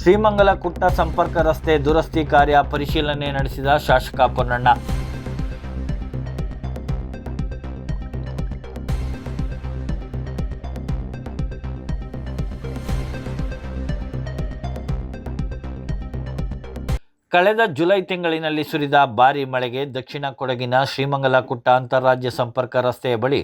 ಶ್ರೀಮಂಗಲ ಕುಟ್ಟ ಸಂಪರ್ಕ ರಸ್ತೆ ದುರಸ್ತಿ ಕಾರ್ಯ ಪರಿಶೀಲನೆ ನಡೆಸಿದ ಶಾಸಕ ಪೊನ್ನಣ್ಣ. ಕಳೆದ ಜುಲೈ ತಿಂಗಳಿನಲ್ಲಿ ಸುರಿದ ಭಾರಿ ಮಳೆಗೆ ದಕ್ಷಿಣ ಕೊಡಗಿನ ಶ್ರೀಮಂಗಲ ಕುಟ್ಟ ಅಂತಾರಾಜ್ಯ ಸಂಪರ್ಕ ರಸ್ತೆಯ ಬಳಿ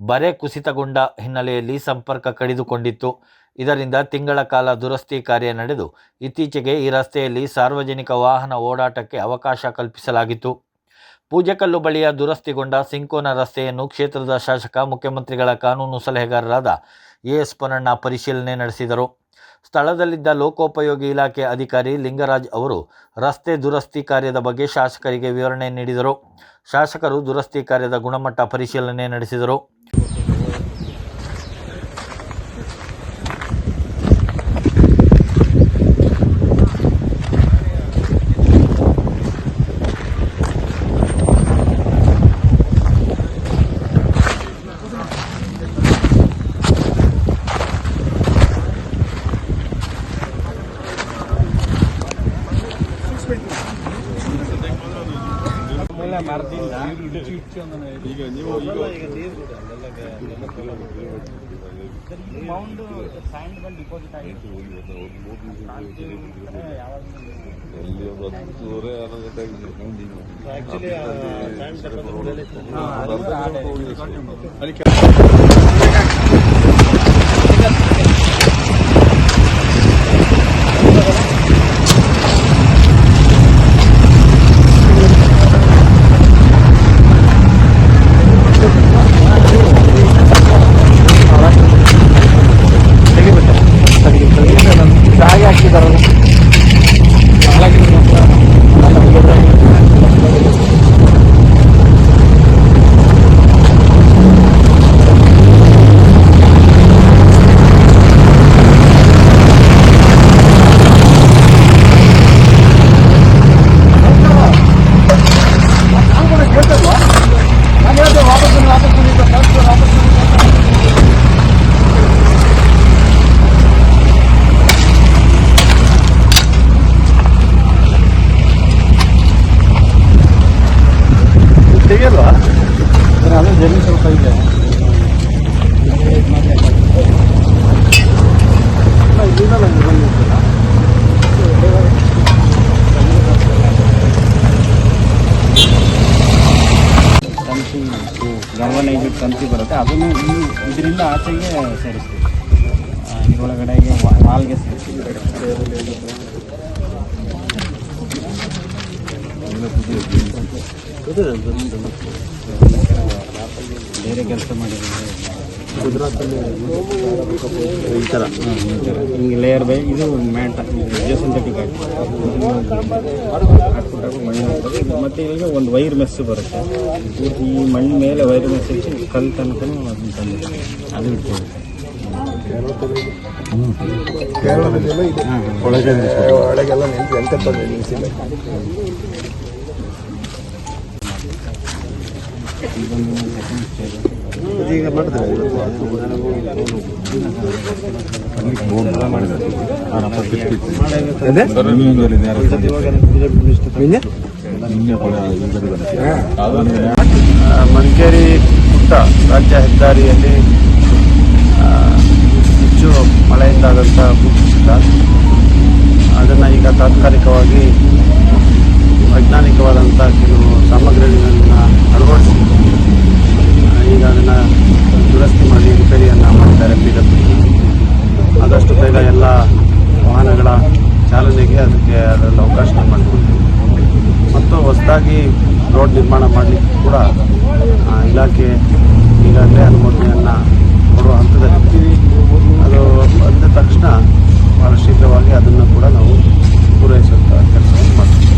ಬರೆ ಕುಸಿತಗೊಂಡ ಹಿನ್ನೆಲೆಯಲ್ಲಿ ಸಂಪರ್ಕ ಕಡಿದುಕೊಂಡಿತ್ತು. ಇದರಿಂದ ತಿಂಗಳ ಕಾಲ ದುರಸ್ತಿ ಕಾರ್ಯ ನಡೆದು, ಇತ್ತೀಚೆಗೆ ಈ ರಸ್ತೆಯಲ್ಲಿ ಸಾರ್ವಜನಿಕ ವಾಹನ ಓಡಾಟಕ್ಕೆ ಅವಕಾಶ ಕಲ್ಪಿಸಲಾಗಿತ್ತು. ಪೂಜೆಕಲ್ಲು ಬಳಿಯ ದುರಸ್ತಿಗೊಂಡ ಸಿಂಕೋನ ರಸ್ತೆಯನ್ನು ಕ್ಷೇತ್ರದ ಶಾಸಕ, ಮುಖ್ಯಮಂತ್ರಿಗಳ ಕಾನೂನು ಸಲಹೆಗಾರರಾದ ಎ ಎಸ್ ಪೊನ್ನಣ್ಣ ಪರಿಶೀಲನೆ ನಡೆಸಿದರು. ಸ್ಥಳದಲ್ಲಿದ್ದ ಲೋಕೋಪಯೋಗಿ ಇಲಾಖೆ ಅಧಿಕಾರಿ ಲಿಂಗರಾಜ್ ಅವರು ರಸ್ತೆ ದುರಸ್ತಿ ಕಾರ್ಯದ ಬಗ್ಗೆ ಶಾಸಕರಿಗೆ ವಿವರಣೆ ನೀಡಿದರು. ಶಾಸಕರು ದುರಸ್ತಿ ಕಾರ್ಯದ ಗುಣಮಟ್ಟ ಪರಿಶೀಲನೆ ನಡೆಸಿದರು. ಎಲ್ಲಿ ಒಂದು ಹತ್ತುವರೆ ಹನ್ನೊಂದು ಗಂಟೆ ಆಗಿದೆ. ತಂತಿ ತಂತಿ ಬರುತ್ತೆ. ಅದನ್ನು ಈ ಇದರಿಂದ ಆಚೆಗೆ ಸೇರಿಸ್ತೀವಿ. ಇದರೊಳಗಡೆಗೆ ವಾಲ್ಗೆ ಸೇರಿಸ್ತೀವಿ. ಬೇರೆ ಕೆಲಸ ಮಾಡಿದ್ರೆ ಈ ಥರ ಹಿಂಗೆ ಲೇಯರ್ ಬೈ ಇದು ಮ್ಯಾಟ್ ಜಿಯೋಸಿಂಥೆಟಿಕ್ ಹಾಕ್ಬಿಟ್ಟಾಗ ಮಣ್ಣು ಮತ್ತು ಈಗ ಒಂದು ವೈರ್ ಮೆಸ್ ಬರುತ್ತೆ. ಈ ಮಣ್ಣು ಮೇಲೆ ವೈರ್ ಮೆಸ್ ಇಟ್ಟು ಕಲ್ಲು ತನಕ ಅದನ್ನು ತಂದಿದ್ದೀವಿ ಅದು ಇದೊಂದು ಸೆಕೆಂಡ್ ಈಗ ಮಾಡಿದ್ರೆ? ಮಡಿಕೇರಿ ಪುಟ್ಟ ರಾಜ್ಯ ಹೆದ್ದಾರಿಯಲ್ಲಿ ಹೆಚ್ಚು ಮಳೆಯಿಂದಾದಂಥ ಭೂಕುಸಿತ. ಅದನ್ನು ಈಗ ತಾತ್ಕಾಲಿಕವಾಗಿ ವೈಜ್ಞಾನಿಕವಾದಂಥ ಕೆಲವು ಸಾಮಗ್ರಿಗಳನ್ನು ಅಳವಡಿಸಿ ಆ, ಈಗ ಅದನ್ನು ದುರಸ್ತಿ ಮಾಡಿ ರಿಪೇರಿಯನ್ನು ಮಾಡಿದ್ದಾರೆ ಪಿ ಡಬ್ಲ್ಯೂ ಆದಷ್ಟು ಬೇಗ ಎಲ್ಲ ವಾಹನಗಳ ಚಾಲನೆಗೆ ಅದಕ್ಕೆ ಅದರಲ್ಲಿ ಅವಕಾಶ ಮಾಡಿಕೊಡ್ತೀವಿ ಮತ್ತು ಹೊಸದಾಗಿ ರೋಡ್ ನಿರ್ಮಾಣ ಮಾಡಲಿಕ್ಕೆ ಕೂಡ ಇಲಾಖೆ ಈಗಾಗಲೇ ಅನುಮೋದನೆಯನ್ನು ಕೊಡುವ ಹಂತದಲ್ಲಿದ್ದೀವಿ ಅದು ಬಂದ ತಕ್ಷಣ ಭಾಳ ಶೀಘ್ರವಾಗಿ ಅದನ್ನು ಕೂಡ ನಾವು ಪೂರೈಸುವಂಥ ಕೆಲಸವನ್ನು ಮಾಡ್ತೀವಿ.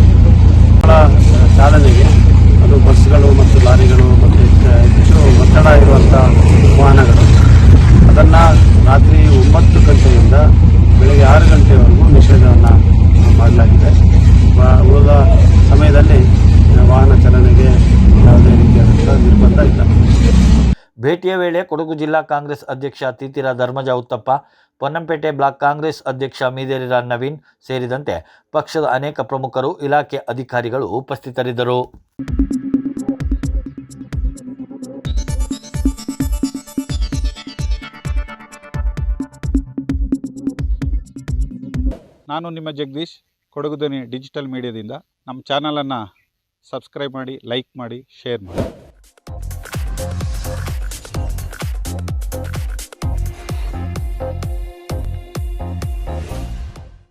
ಭಾಳ ಚಾಲನೆಗೆ ಅದು ಬಸ್ಗಳು ಮತ್ತು ಲಾರಿಗಳು ಮತ್ತು ಹೆಚ್ಚು- ಒತ್ತಡ ಇರುವಂಥ ವಾಹನಗಳು. ಅದನ್ನು ರಾತ್ರಿ ಒಂಬತ್ತು ಗಂಟೆಯಿಂದ ಬೆಳಗ್ಗೆ ಆರು ಗಂಟೆವರೆಗೂ ನಿಷೇಧವನ್ನು ಮಾಡಲಾಗಿದೆ. ಉಳಿದ ಸಮಯದಲ್ಲಿ ಭೇಟಿಯ ವೇಳೆ ಕೊಡಗು ಜಿಲ್ಲಾ ಕಾಂಗ್ರೆಸ್ ಅಧ್ಯಕ್ಷ ತೀತಿರ ಧರ್ಮಜ ಉತ್ತಪ್ಪ, ಪೊನ್ನಂಪೇಟೆ ಬ್ಲಾಕ್ ಕಾಂಗ್ರೆಸ್ ಅಧ್ಯಕ್ಷ ಮೀದೇರಿರ ನವೀನ್ ಸೇರಿದಂತೆ ಪಕ್ಷದ ಅನೇಕ ಪ್ರಮುಖರು ಇಲಾಖೆ ಅಧಿಕಾರಿಗಳು ಉಪಸ್ಥಿತರಿದ್ದರು. ನಾನು ನಿಮ್ಮ ಜಗದೀಶ್, ಕೊಡಗು ಧ್ವನಿ ಡಿಜಿಟಲ್ ಮೀಡಿಯಾದಿಂದ. ನಮ್ಮ ಚಾನಲನ್ನು ಸಬ್ಸ್ಕ್ರೈಬ್ ಮಾಡಿ, ಲೈಕ್ ಮಾಡಿ, ಶೇರ್ ಮಾಡಿ.